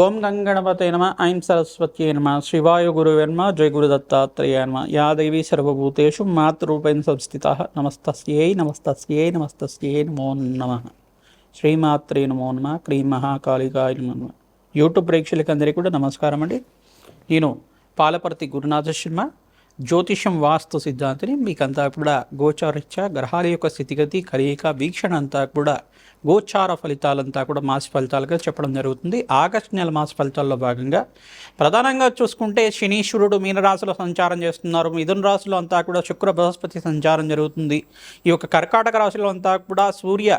ఓం గంగణపతే నమ ఐం సరస్వత్యే నమ శివాయ గురువెన్మ జయ గురు దత్తాత్రేయ నమ. యా దేవి సర్వభూతేషు మాతృరూపేణ సంస్థిత. నమస్తస్యై నమస్తస్యై నమస్తస్యై నమో నమ. శ్రీమాత్రే నమో నమ. క్రీం మహాకాళికాయ నమ యూట్యూబ్ ప్రేక్షకులందరికీ కూడా నమస్కారం అండి. నేను పాలపర్తి గురునాథ శర్మ జ్యోతిషం వాస్తు సిద్ధాంతిని మీకంతా కూడా గోచారిత్య గ్రహాల యొక్క స్థితిగతి కలయిక వీక్షణ అంతా కూడా గోచార ఫలితాలంతా కూడా మాస ఫలితాలుగా చెప్పడం జరుగుతుంది. ఆగస్టు నెల మాస ఫలితాల్లో భాగంగా ప్రధానంగా చూసుకుంటే శనీశ్వరుడు మీనరాశిలో సంచారం చేస్తున్నారు. మిథున రాశిలో అంతా కూడా శుక్ర బృహస్పతి సంచారం జరుగుతుంది. ఈ యొక్క కర్కాటక రాశిలో అంతా కూడా సూర్య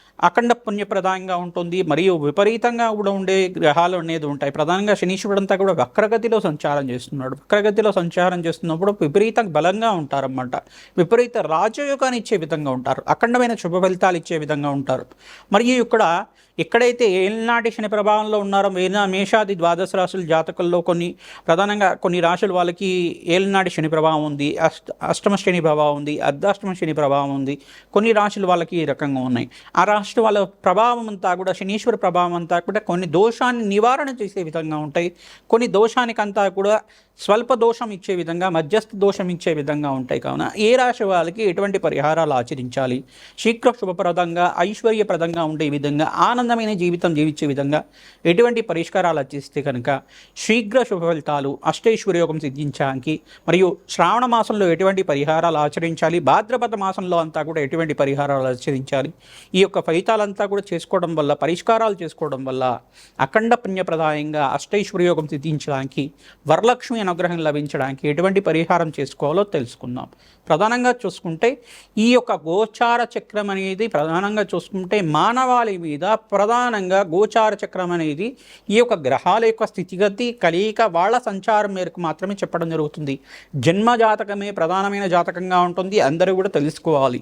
అఖండ పుణ్యప్రదాయంగా ఉంటుంది. మరియు విపరీతంగా కూడా ఉండే గ్రహాలు అనేది ఉంటాయి. ప్రధానంగా శనీశ్వరుడు అంతా కూడా వక్రగతిలో సంచారం చేస్తున్నాడు. వక్రగతిలో సంచారం చేస్తున్నప్పుడు విపరీత బలంగా ఉంటారన్నమాట. విపరీత రాజయోగాన్ని ఇచ్చే విధంగా ఉంటారు. అఖండమైన శుభ ఫలితాలు ఇచ్చే విధంగా ఉంటారు. మరియు ఇక్కడ ఎక్కడైతే ఏలినాటి శని ప్రభావంలో ఉన్నారో మేనా మేషాది ద్వాదశ రాశుల జాతకుల్లో కొన్ని ప్రధానంగా కొన్ని రాశులు వాళ్ళకి ఏలినాటి శని ప్రభావం ఉంది అష్ట అష్టమ శని ప్రభావం ఉంది అర్ధాష్టమ శని ప్రభావం ఉంది కొన్ని రాశులు వాళ్ళకి ఈ రకంగా ఉన్నాయి. ఆ రాశి వాళ్ళ ప్రభావం అంతా కూడా శనీశ్వర ప్రభావం అంతా కూడా కొన్ని దోషాన్ని నివారణ చేసే విధంగా ఉంటాయి. కొన్ని దోషానికంతా కూడా స్వల్ప దోషం ఇచ్చే విధంగా మధ్యస్థ దోషం ఇచ్చే విధంగా ఉంటాయి. కావున ఏ రాశి వాళ్ళకి ఎటువంటి పరిహారాలు ఆచరించాలి? శీఘ్ర శుభప్రదంగా ఐశ్వర్యప్రదంగా ఉండే విధంగా ఆనందమైన జీవితం జీవించే విధంగా ఎటువంటి పరిష్కారాలు ఆచరిస్తే కనుక శీఘ్ర శుభ ఫలితాలు అష్టైశ్వర్యోగం సిద్ధించడానికి మరియు శ్రావణ మాసంలో ఎటువంటి పరిహారాలు ఆచరించాలి? భాద్రపద మాసంలో అంతా కూడా ఎటువంటి పరిహారాలు ఆచరించాలి? ఈ యొక్క ఫలితాలంతా కూడా చేసుకోవడం వల్ల పరిష్కారాలు చేసుకోవడం వల్ల అఖండ పుణ్యప్రదాయంగా అష్టైశ్వర్యోగం సిద్ధించడానికి వరలక్ష్మి అనుగ్రహం లభించడానికి ఎటువంటి పరిహారం చేసుకోవాలో తెలుసుకుందాం. ప్రధానంగా చూసుకుంటే ఈ యొక్క గోచార చక్రం అనేది ప్రధానంగా చూసుకుంటే మానవాళి మీద ప్రధానంగా గోచార చక్రం అనేది ఈ యొక్క గ్రహాల యొక్క స్థితిగతి కలియిక వాళ్ళ సంచారం మేరకు మాత్రమే చెప్పడం జరుగుతుంది. జన్మ జాతకమే ప్రధానమైన జాతకంగా ఉంటుంది. అందరూ కూడా తెలుసుకోవాలి.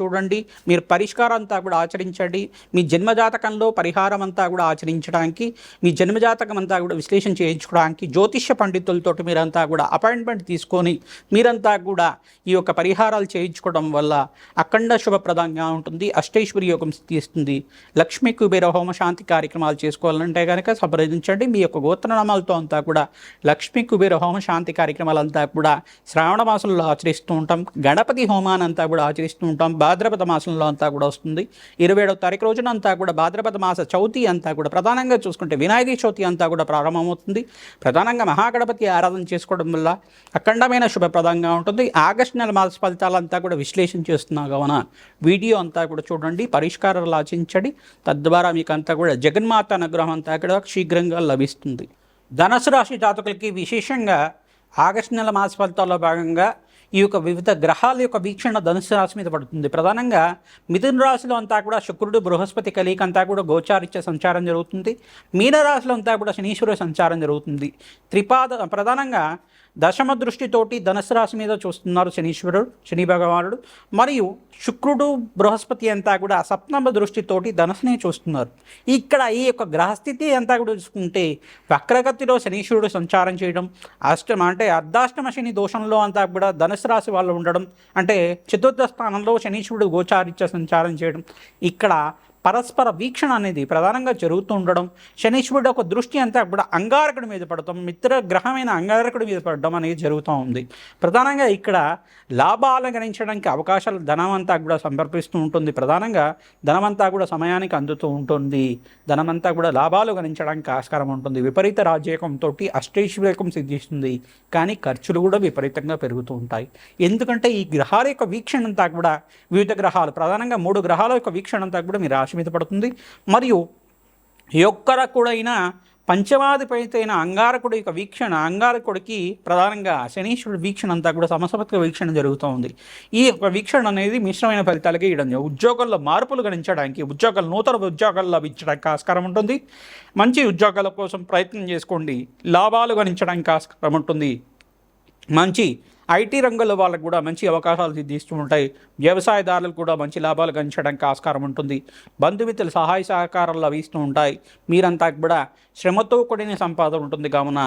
చూడండి. మీరు పరిష్కారం అంతా కూడా ఆచరించండి. మీ జన్మజాతకంలో పరిహారం అంతా కూడా ఆచరించడానికి మీ జన్మజాతకం అంతా కూడా విశ్లేషణ చేయించుకోవడానికి జ్యోతిష్య పండితులతోటి మీరంతా కూడా అపాయింట్మెంట్ తీసుకొని మీరంతా కూడా ఈ యొక్క పరిహారాలు చేయించుకోవడం వల్ల అఖండ శుభప్రదంగా ఉంటుంది. అష్టేశ్వరి యోగం తీస్తుంది. లక్ష్మీ కుబేర హోమ శాంతి కార్యక్రమాలు చేసుకోవాలంటే కనుక సంప్రదించండి. మీ యొక్క గోత్రనామాలతో అంతా కూడా లక్ష్మీ కుబేర హోమ శాంతి కార్యక్రమాలంతా కూడా శ్రావణ మాసంలో ఆచరిస్తూ ఉంటాం. గణపతి హోమానంతా కూడా ఆచరిస్తూ ఉంటాం. భాద్రపద మాసంలో అంతా కూడా వస్తుంది. ఇరవై ఏడవ తారీఖు రోజున అంతా కూడా భాద్రపద మాస చవితి అంతా కూడా ప్రధానంగా చూసుకుంటే వినాయక చవితి అంతా కూడా ప్రారంభమవుతుంది. ప్రధానంగా మహాగణపతి ఆరాధన చేసుకోవడం వల్ల అఖండమైన శుభప్రదంగా ఉంటుంది. ఆగస్టు నెల మాస ఫలితాలంతా కూడా విశ్లేషణ చేస్తున్నా కావున వీడియో అంతా కూడా చూడండి పరిష్కారాలు ఆచించండి తద్వారా మీకు అంతా కూడా జగన్మాత అనుగ్రహం అంతా కూడా శీఘ్రంగా లభిస్తుంది. ధనుసు రాశి జాతకులకి విశేషంగా ఆగస్టు నెల మాస ఫలితాల్లో భాగంగా ఈ యొక్క వివిధ గ్రహాల యొక్క వీక్షణ ధనుసు రాశి మీద పడుతుంది. ప్రధానంగా మిథున రాశిలో అంతా కూడా శుక్రుడు బృహస్పతి కలిక అంతా కూడా గోచారిత్య సంచారం జరుగుతుంది. మీనరాశిలో అంతా కూడా శనీశ్వరుడు సంచారం జరుగుతుంది. త్రిపాద ప్రధానంగా దశమ దృష్టితోటి ధనుసు రాశి మీద చూస్తున్నారు శనీశ్వరుడు శని భగవానుడు. మరియు శుక్రుడు బృహస్పతి అంతా కూడా సప్తమ దృష్టితోటి ధనుసునే చూస్తున్నారు. ఇక్కడ ఈ యొక్క గ్రహస్థితి అంతా కూడా చూసుకుంటే వక్రగతిలో శనీశ్వరుడు సంచారం చేయడం అష్టమ అంటే అర్ధాష్టమ శని దోషంలో అంతా కూడా ధనుసు రాశి వాళ్ళు ఉండడం అంటే చతుర్థ స్థానంలో శనీశ్వరుడు గోచారిత్య సంచారం చేయడం ఇక్కడ పరస్పర వీక్షణ అనేది ప్రధానంగా జరుగుతూ ఉండడం శనీశ్వరుడు ఒక దృష్టి అంతా కూడా అంగారకుడి మీద పడటం మిత్ర గ్రహమైన అంగారకుడి మీద పడడం అనేది జరుగుతూ ఉంది. ప్రధానంగా ఇక్కడ లాభాలు గణించడానికి అవకాశాలు ధనమంతా కూడా సమర్పిస్తూ ఉంటుంది. ప్రధానంగా ధనమంతా కూడా సమయానికి అందుతూ ఉంటుంది. ధనమంతా కూడా లాభాలు గణించడానికి ఆస్కారం ఉంటుంది. విపరీత రాజ్యకంతో అష్టైశ్వర్యకం సిద్ధిస్తుంది. కానీ ఖర్చులు కూడా విపరీతంగా పెరుగుతూ ఉంటాయి. ఎందుకంటే ఈ గ్రహాల యొక్క వీక్షణ అంతా కూడా వివిధ గ్రహాలు ప్రధానంగా మూడు గ్రహాల యొక్క వీక్షణ అంతా కూడా మీ రాశి మీద పడుతుంది. మరియు యొక్కరకుడైన పంచమాధిపతైన అంగారకుడి యొక్క వీక్షణ అంగారకుడికి ప్రధానంగా శనీశ్వరుడు వీక్షణ అంతా కూడా సమసపత్క వీక్షణ జరుగుతూ ఉంది ఈ యొక్క వీక్షణ అనేది మిశ్రమైన ఫలితాలకి ఇవ్వడం ఉద్యోగాల్లో మార్పులు గణించడానికి ఉద్యోగాలు నూతన ఉద్యోగాలు లభించడానికి ఆస్కారం ఉంటుంది. మంచి ఉద్యోగాల కోసం ప్రయత్నం చేసుకోండి. లాభాలు గణించడానికి ఆస్కారం ఉంటుంది. మంచి ఐటీ రంగంలో వాళ్ళకు కూడా మంచి అవకాశాలు సిద్ధిస్తూ ఉంటాయి వ్యవసాయదారులకు కూడా మంచి లాభాలు గంచడానికి ఆస్కారం ఉంటుంది. బంధుమిత్రుల సహాయ సహకారాలు లభిస్తూ ఉంటాయి. మీరంతా కూడా శ్రమతో కూడిన సంపాదన ఉంటుంది. కావున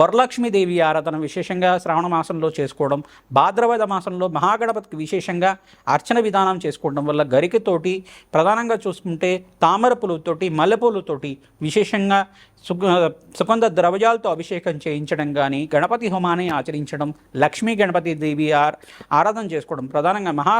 వరలక్ష్మీదేవి ఆరాధన విశేషంగా శ్రావణ మాసంలో చేసుకోవడం భాద్రపద మాసంలో మహాగణపతికి విశేషంగా అర్చన విధానం చేసుకోవడం వల్ల గరికతోటి ప్రధానంగా చూసుకుంటే తామర పూలతోటి మల్లెపూలతోటి విశేషంగా సుగ సుగంధ ద్రవ్యాలతో అభిషేకం చేయించడం కానీ గణపతి హోమాన్ని ఆచరించడం లక్ష్మీ గణపతి దేవి ఆరాధన చేసుకోవడం ప్రధానంగా మహా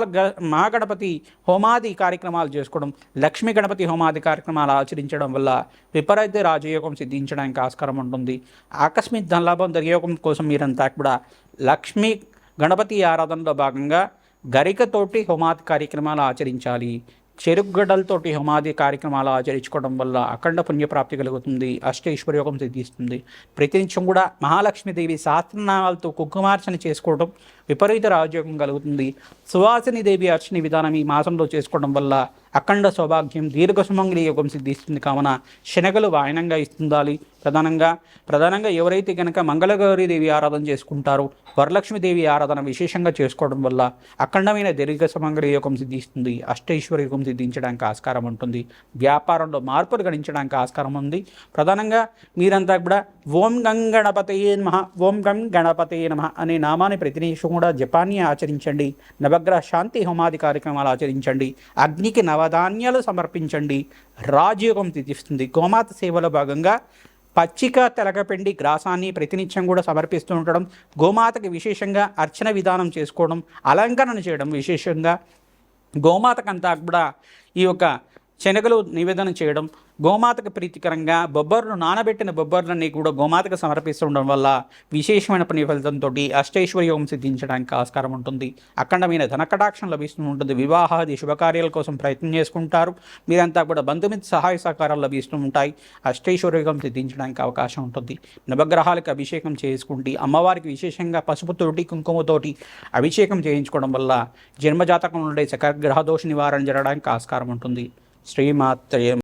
మహాగణపతి హోమాది కార్యక్రమాలు చేసుకోవడం లక్ష్మీ గణపతి హోమాది కార్యక్రమాలు ఆచరించడం వల్ల విపరీత రాజయోగం సిద్ధించడానికి ఆస్కారం ఉంటుంది. ఆకస్మిక ధనలాభం దుర్యోగం కోసం మీరంతా కూడా లక్ష్మీ గణపతి ఆరాధనలో భాగంగా గరికతోటి హోమాది కార్యక్రమాలు ఆచరించాలి. చెరుకుగడ్డలతోటి హోమాది కార్యక్రమాలు ఆచరించుకోవడం వల్ల అఖండ పుణ్యప్రాప్తి కలుగుతుంది అష్టైశ్వర్యోగం సిద్ధిస్తుంది. ప్రతినిత్యం కూడా మహాలక్ష్మీదేవి సహస్రనామాలతో కుక్కుమార్చన చేసుకోవడం విపరీత రాజ్యోగం కలుగుతుంది. సువాసిని దేవి అర్చని విధానం ఈ మాసంలో చేసుకోవడం వల్ల అఖండ సౌభాగ్యం దీర్ఘ సుమంగళి యోగం సిద్ధిస్తుంది. కావున శనగలు వాయనంగా ఇస్తుండాలి. ప్రధానంగా ప్రధానంగా ఎవరైతే కనుక మంగళగౌరి దేవి ఆరాధన చేసుకుంటారో వరలక్ష్మీదేవి ఆరాధన విశేషంగా చేసుకోవడం వల్ల అఖండమైన దీర్ఘ సుమంగళి యోగం సిద్ధిస్తుంది. అష్టైశ్వర యోగం సిద్ధించడానికి ఆస్కారం ఉంటుంది. వ్యాపారంలో మార్పులు గణించడానికి ఆస్కారం ఉంది. ప్రధానంగా మీరంతా కూడా ఓం గం గణపతయే నమ ఓం గం గణపతయే నమ అనే నామాన్ని ప్రతినిమిషం కూడా జపాన్ని ఆచరించండి. నవగ్రహ శాంతి హోమాది కార్యక్రమాలు ఆచరించండి. అగ్నికి నవధాన్యాలు సమర్పించండి. రాజయోగం తీస్తుంది గోమాత సేవలో భాగంగా పచ్చిక తెలగపిండి గ్రాసాన్ని ప్రతినిత్యం కూడా సమర్పిస్తూ ఉండడం గోమాతకి విశేషంగా అర్చన విధానం చేసుకోవడం అలంకరణ చేయడం విశేషంగా గోమాతకంతా కూడా ఈ యొక్క శనగలు నివేదన చేయడం గోమాతకు ప్రీతికరంగా బొబ్బర్లు నానబెట్టిన బొబ్బర్లన్నీ కూడా గోమాతకు సమర్పిస్తుండడం వల్ల విశేషమైన పని ఫలితంతో అష్టైశ్వర్యోగం సిద్ధించడానికి ఆస్కారం ఉంటుంది. అఖండమైన ధనకటాక్షం లభిస్తూ ఉంటుంది. వివాహాది శుభకార్యాల కోసం ప్రయత్నం చేసుకుంటారు. మీరంతా కూడా బంధుమిత్ర సహాయ సహకారాలు లభిస్తూ ఉంటాయి. అష్టైశ్వర్యోగం సిద్ధించడానికి అవకాశం ఉంటుంది. నవగ్రహాలకు అభిషేకం చేసుకుంటే అమ్మవారికి విశేషంగా పసుపుతోటి కుంకుమతోటి అభిషేకం చేయించుకోవడం వల్ల జన్మజాతకం నుండి సకల గ్రహదోష నివారణ జరగడానికి ఆస్కారం ఉంటుంది. శ్రీమాత్రయం